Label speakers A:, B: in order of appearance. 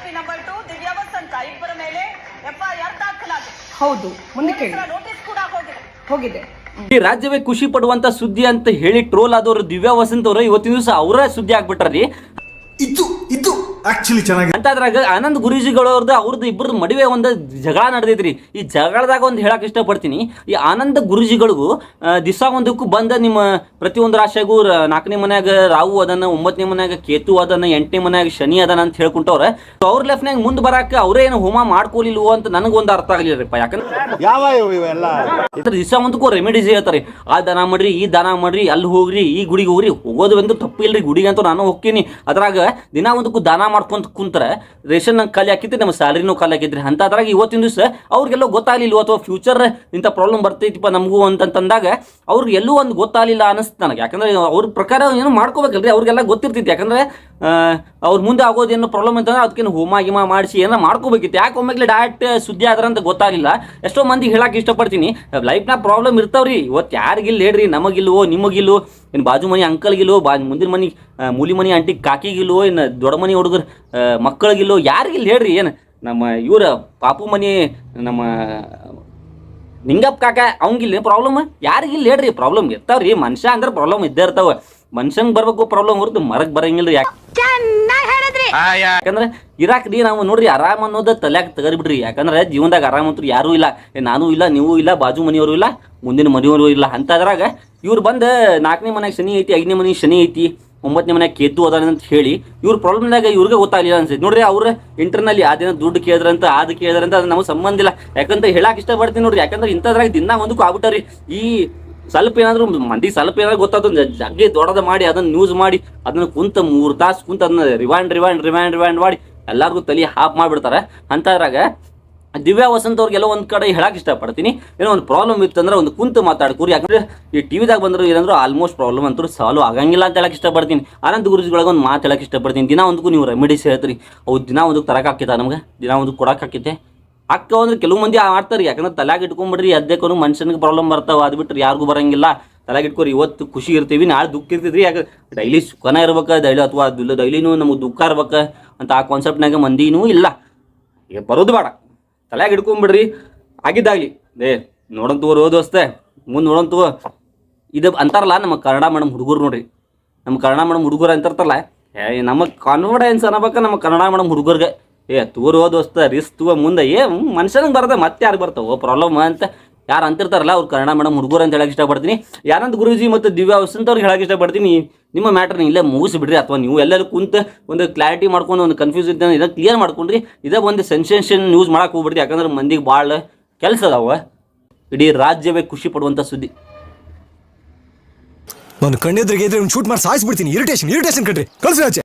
A: ಆರೋಪಿ number two Divya ವಸಂತ ಇಬ್ಬರ ಮೇಲೆ ಎಫ್ಐಆರ್ ದಾಖಲಾಗಿದೆ.
B: ಹೌದು ಮುಂದೆ ಕೇಳಿ.
A: ನೋಟಿಸ್ ಕೂಡ ಹೋಗಿದೆ.
B: ಹೋಗಿದೆ.
C: ಈ ರಾಜ್ಯವೇ ಖುಷಿ ಪಡುವಂತ ಸುದ್ದಿ ಅಂತ ಹೇಳಿ ಟ್ರೋಲ್ ಆದವರು ದಿವ್ಯಾ ವಸಂತ್ ಅವರು ಇವತ್ತಿನ ದಿವಸ ಅವರ ಸುದ್ದಿ ಆಗ್ಬಿಟ್ರಿ
D: ಇದು ಆಕ್ಚುಲಿ ಚೆನ್ನಾಗಿ
C: ಅಂತ ಅದ್ರಾಗ ಆನಂದ್ ಗುರೂಜಿಗಳವ್ರದ್ದು ಅವ್ರದ್ದು ಇಬ್ಬರದ್ದು ಮದುವೆ ಒಂದು ಜಗಳ ನಡೆದೈತ್ರಿ. ಈ ಜಗಳದಾಗ ಒಂದು ಹೇಳಕ್ ಇಷ್ಟಪಡ್ತೀನಿ. ಈ ಆನಂದ ಗುರೂಜಿಗಳಿಗೂ ದಿವಸ ಒಂದಕ್ಕೂ ಬಂದ ನಿಮ್ಮ ಪ್ರತಿಯೊಂದು ರಾಶಿಯಾಗೂ ನಾಲ್ಕನೇ ಮನ್ಯಾಗ ರಾವು ಅದನ್ನ ಒಂಬತ್ತನೇ ಮನ್ಯಾಗ ಕೇತು ಅದನ್ನ ಎಂಟನೇ ಮನ್ಯಾಗ ಶನಿ ಅದನ್ನ ಅಂತ ಹೇಳ್ಕೊಂಡವ್ರ ಅವ್ರ ಲೆಫ್ಟ್ನಾಗ ಮುಂದೆ ಬರಾಕ ಅವರೇ ಏನು ಹೋಮ ಮಾಡ್ಕೊಲಿಲ್ವೋ ಅಂತ ನನಗೊಂದು ಅರ್ಥ ಆಗ್ಲಿಲ್ಲರಿಪ್ಪ ಯಾಕಂದ್ರೆ
D: ಯಾವ ಇವೆಲ್ಲ?
C: ದಿವಸ ಒಂದಕ್ಕೂ ರೆಮಿಡೀಸ್ ಹೇಳ್ತಾರೆ. ಆ ದಾನ ಮಾಡ್ರಿ ಈ ದಾನ ಮಾಡ್ರಿ ಅಲ್ಲಿ ಹೋಗ್ರಿ ಈ ಗುಡಿಗೆ ಹೋಗ್ರಿ ಹೋಗೋದು ಒಂದು ತಪ್ಪು ಇಲ್ರಿ ಗುಡಿಗೆ ಅಂತ ನಾನು ಹೋಗ್ತೀನಿ. ಅದ್ರಾಗ ದಿನ ಒಂದಕ್ಕೂ ದಾನ ಮಾಡ್ಕೊಂತ ಕುಂತ್ರೆ ರೇಷನ್ ಖಾಲಿ ಹಾಕಿದ್ರೆ ನಮ್ಮ ಸ್ಯಾಲ್ರಿನೂ ಖಾಲಿ ಹಾಕಿದ್ರಿ ಅಂತ ಅದ್ರಾಗ ಇವತ್ತಿನ ದಿವಸ ಅವ್ರಿಗೆಲ್ಲೋ ಗೊತ್ತಾಗಲಿಲ್ಲ ಅಥವಾ ಫ್ಯೂಚರ್ ಇಂಥ ಪ್ರಾಬ್ಲಮ್ ಬರ್ತೈತಿಪ್ಪ ನಮಗೂ ಅಂತಂದಾಗ ಅವ್ರಿಗೆ ಎಲ್ಲೂ ಒಂದು ಗೊತ್ತಾಗಲಿಲ್ಲ ಅನಿಸ್ತು ನನಗೆ. ಯಾಕಂದರೆ ಅವ್ರ ಪ್ರಕಾರ ಏನು ಮಾಡ್ಕೋಬೇಕಲ್ರಿ, ಅವ್ರಿಗೆಲ್ಲ ಗೊತ್ತಿರ್ತೈತಿ. ಯಾಕಂದ್ರೆ ಅವ್ರ ಮುಂದೆ ಆಗೋದೇನೋ ಪ್ರಾಬ್ಲಮ್ ಅಂತಂದ್ರೆ ಅದಕ್ಕೇನು ಹೋಮ ಗಿಮ ಮಾಡಿಸಿ ಏನ ಮಾಡ್ಕೋಬೇಕಿತ್ತು. ಯಾಕೆ ಒಮ್ಮೆಗ್ಲೆ ಡೈರೆಕ್ಟ್ ಸುದ್ದಿ ಆದ್ರ ಅಂತ ಗೊತ್ತಾಗಲಿಲ್ಲ. ಎಷ್ಟೋ ಮಂದಿ ಹೇಳಕ್ಕೆ ಇಷ್ಟಪಡ್ತೀನಿ. ಲೈಫ್ನಾಗ ಪ್ರಾಬ್ಲಮ್ ಇರ್ತಾವ್ರಿ. ಇವತ್ತು ಯಾರಿಗಿಲ್ಲ ಹೇಳ್ರಿ? ನಮಗಿಲ್ವೋ, ನಿಮಗಿಲ್ವೋ? ಏನು ಬಾಜು ಮನೆ ಅಂಕಲ್ಗಿಲ್ವೋ? ಬಾ, ಮುಂದಿನ ಮನೆ ಮೂಲಿ ಮನೆ ಆಂಟಿ ಕಾಕಿಗಿಲ್ವೋ? ಏನು ದೊಡ್ಡ ಮನೆ ಹುಡುಗರು ಮಕ್ಕಳಿಗಿಲ್ಲೋ ಯಾರಿಗಿಲ್ಲ ಹೇಳ್ರಿ ಏನು? ನಮ್ಮ ಇವರ ಪಾಪು ಮನೆ, ನಮ್ಮ ನಿಂಗಪ್ಪ ಕಾಕ ಅವಂಗಿಲ್ಲ ಪ್ರಾಬ್ಲಮ್ ಯಾರಿಗಿಲ್ಲ ಹೇಳ್ರಿ? ಪ್ರಾಬ್ಲಮ್ ಇರ್ತಾವ್ರಿ. ಮನುಷ್ಯ ಅಂದ್ರೆ ಪ್ರಾಬ್ಲಮ್ ಇದ್ದೇ ಇರ್ತಾವ. ಮನುಷ್ಯಂಗೆ ಬರ್ಬೇಕು ಪ್ರಾಬ್ಲಮ್ ಹೊರತು ಮರಕ್ ಬರಂಗಿಲ್ಲ ಯಾಕೆ ಯಾಕಂದ್ರೆ ಇರಾಕ್ರಿ ನಾವು ನೋಡ್ರಿ ಆರಾಮ್ ಅನ್ನೋದು ತಲ್ಯಾಗ ತೆಗದ್ಬಿಡ್ರಿ ಯಾಕಂದ್ರೆ ಜೀವನದಾಗ ಆರಾಮ್ ಅಂತ ಯಾರು ಇಲ್ಲ. ಏ ನಾನು ಇಲ್ಲ ನೀವು ಇಲ್ಲ ಬಾಜು ಮನೆಯವರು ಇಲ್ಲ ಮುಂದಿನ ಮನೆಯವರು ಇಲ್ಲ. ಅಂತದ್ರಾಗ ಇವ್ರು ಬಂದು ನಾಲ್ಕನೇ ಮನೆಯಾಗ ಶನಿ ಐತಿ ಐದನೇ ಮನೆಗೆ ಶನಿ ಐತಿ ಒಂಬತ್ತನೇ ಮನೆಯಾಗ ಕೇತು ಅದಾನ ಅಂತ ಹೇಳಿ ಇವ್ರ ಪ್ರಾಬ್ಲಮ್ದಾಗ ಇವ್ರಿಗೆ ಗೊತ್ತಾಗಲಿಲ್ಲ ಅನ್ಸೈತಿ. ನೋಡ್ರಿ ಅವ್ರ ಇಂಟರ್ನಲ್ಲಿ ದಿನ ದುಡ್ಡು ಕೇಳಿದ್ರಂತ ಅದು ಕೇಳಿದ್ರಂತ ಅದು ನಮಗೆ ಸಂಬಂಧ ಇಲ್ಲ. ಯಾಕಂತ ಹೇಳಕ್ ಇಷ್ಟಪಡ್ತೀನಿ ನೋಡ್ರಿ. ಯಾಕಂದ್ರೆ ಇಂಥದ್ರಾಗ ದಿನ ಒಂದಕ್ಕೂ ಆಗ್ಬಿಟ್ಟಾರಿ ಈ ಸ್ವಲ್ಪ ಏನಾದ್ರು ಮಂದಿ ಸ್ವಲ್ಪ ಏನಾದ್ರು ಗೊತ್ತಾದ ಜಗ್ಗಿ ದೊಡ್ಡದ ಮಾಡಿ, ಅದನ್ನ ನ್ಯೂಸ್ ಮಾಡಿ, ಅದನ್ನ ಕುಂತ ಮೂರು ತಾಸು ಕುಂತ ಅದನ್ನ ರಿವೈಂಡ್ ರಿವೈಂಡ್ ರಿವೈಂಡ್ ರಿವೈಂಡ್ ಮಾಡಿ ಎಲ್ಲರಿಗೂ ತಲೆ ಹಾಪ್ ಮಾಡಿಬಿಡ್ತಾರೆ. ಅಂಥದ್ರಾಗ ದಿವ್ಯಾ ವಸಂತ ಅವ್ರಿಗೆಲ್ಲ ಒಂದು ಕಡೆ ಹೇಳಕ್ಕೆ ಇಷ್ಟಪಡ್ತೀನಿ. ಏನೋ ಒಂದು ಪ್ರಾಬ್ಲಮ್ ಇತ್ತಂದ್ರೆ ಒಂದು ಕುಂತು ಮಾತಾಡ್ಕೂರಿ ಯಾಕಂದ್ರೆ ಈ ಟಿವಿದಾಗ ಬಂದ್ರು ಏನಂದ್ರು ಆಲ್ಮೋಸ್ಟ್ ಪ್ರಾಬ್ಲಮ್ ಅಂತೂ ಸಾಲ್ವ್ ಆಗಂಗಿಲ್ಲ ಅಂತ ಹೇಳಕ್ಕೆ ಇಷ್ಟಪಡ್ತೀನಿ. ಆನಂದ್ ಗುರುಜಿಗಳಿಗೆ ಒಂದು ಮಾತು ಹೇಳಕ್ಕೆ ಇಷ್ಟಪಡ್ತೀನಿ. ದಿನ ಒಂದಕ್ಕೂ ನೀವು ರೆಮಿಡೀಸ್ ಹೇಳ್ತೀರಿ. ಅವು ದಿನ ಒಂದಕ್ಕೆ ತರಕ್ ಹಾಕಿತ್ತ ನಮ್ಗೆ? ದಿನ ಒಂದಕ್ಕೆ ಕೊಡಕ್ಕೆ ಹಾಕಿತ್ತೆ ಅಕ್ಕ ಅಂದ್ರೆ ಕೆಲವು ಮಂದಿ ಮಾಡ್ತಾರೆ ಯಾಕಂದ್ರೆ ತಲೆಗೆ ಇಟ್ಕೊಂಡ್ಬಿಡ್ರಿ ಅದ್ದಕ್ಕೂ ಮನುಷ್ಯನಿಗೆ ಪ್ರಾಬ್ಲಮ್ ಬರ್ತಾವ. ಅದು ಬಿಟ್ರೆ ಯಾರಿಗೂ ಬರಂಗಿಲ್ಲ. ತಲೆಗೆ ಇಟ್ಕೊರಿ, ಇವತ್ತು ಖುಷಿ ಇರ್ತೀವಿ, ನಾಳೆ ದುಃಖ ಇರ್ತೈತ್ರಿ. ಯಾಕೆ ಡೈಲಿ ಸುಖನ ಇರ್ಬೇಕು, ಡೈಲಿ ಅಥವಾ ಡೈಲಿನೂ ನಮಗೆ ದುಃಖ ಇರ್ಬೇಕು ಅಂತ ಆ ಕಾನ್ಸೆಪ್ಟ್ನಾಗ ಮಂದಿನೂ ಇಲ್ಲ. ಈಗ ಬರೋದು ಬೇಡ. ತಲೆಗೆ ಇಟ್ಕೊಂಬಿಡ್ರಿ. ಆಗಿದ್ದಾಗಲಿ. ಏ ನೋಡಂತು ಓದು ಅಷ್ಟೇ ಮುಂದೆ ನೋಡಂತವ ಇದು ಅಂತಾರಲ್ಲ ನಮ್ಮ ಕನ್ನಡ ಮೇಡಮ್ ಹುಡುಗರು ನೋಡ್ರಿ. ನಮ್ಮ ಕನ್ನಡ ಮೇಡಮ್ ಹುಡುಗರು ಅಂತಿರ್ತಾರಲ್ಲ ನಮಗೆ ಕಾನ್ಫಿಡೆನ್ಸ್ ಅನ್ನಬೇಕು ನಮ್ಮ ಕನ್ನಡ ಮೇಡಮ್ ಹುಡುಗರಿಗೆ. ಏ, ತೂರು ಹೋದ್ ಅಷ್ಟೇ ರಿಸ್ಕ್ ತೂ ಮುಂದೆ. ಏ ಮನುಷ್ಯನಿಗೆ ಬರ್ತದೆ ಮತ್ತೆ ಯಾರು ಬರ್ತಾವ? ಪ್ರಾಬ್ಲಮ್ ಅಂತ ಯಾರು ಅಂತಿರ್ತಾರಲ್ಲ ಅವ್ರು ಕನ್ನಡ ಮೇಡಮ್ ಹುಡುಗರು ಅಂತ ಹೇಳಕ್ಕೆ ಇಷ್ಟಪಡ್ತೀನಿ. ಯಾರಂತ ಗುರುಜಿ ಮತ್ತು ದಿವ್ಯಾ ಅಂತ ಅವ್ರಿಗೆ ಹೇಳಕ್ಕೆ ಇಷ್ಟಪಡ್ತೀನಿ. ನಿಮ್ಮ ಮ್ಯಾಟ್ರನ್ನ ಇಲ್ಲೇ ಮುಗಿಸ್ಬಿಡ್ರಿ ಅಥವಾ ನೀವು ಎಲ್ಲೆಲ್ಲೂ ಕುಂತ ಒಂದು ಕ್ಲಾರಿಟಿ ಮಾಡ್ಕೊಂಡು ಒಂದು ಕನ್ಫ್ಯೂಸ್ ಇದ್ದ ಇದನ್ನು ಕ್ಲಿಯರ್ ಮಾಡ್ಕೊಂಡ್ರಿ. ಇದೇ ಒಂದು ಸೆನ್ಸೇಷನ್ ನ್ಯೂಸ್ ಮಾಡಕ್ಕೆ ಹೋಗ್ಬಿಡ್ರಿ ಯಾಕಂದ್ರೆ ಮಂದಿಗೆ ಭಾಳ ಕೆಲಸ ಅದಾವ. ಇಡೀ ರಾಜ್ಯವೇ ಖುಷಿ ಪಡುವಂಥ ಸುದ್ದಿ.
E: ನಾನು ಕಣ್ಣೆದ್ರಿಗೆ ಇದ್ರೆ ಶೂಟ್ ಮಾಡಿ ಸಾಯಿಸ್ಬಿಡ್ತೀನಿ. ಇರಿಟೇಷನ್ ಇರಿಟೇಷನ್ ಕಟ್ರಿ ಕಳ್ಸಿ ಆಚೆ.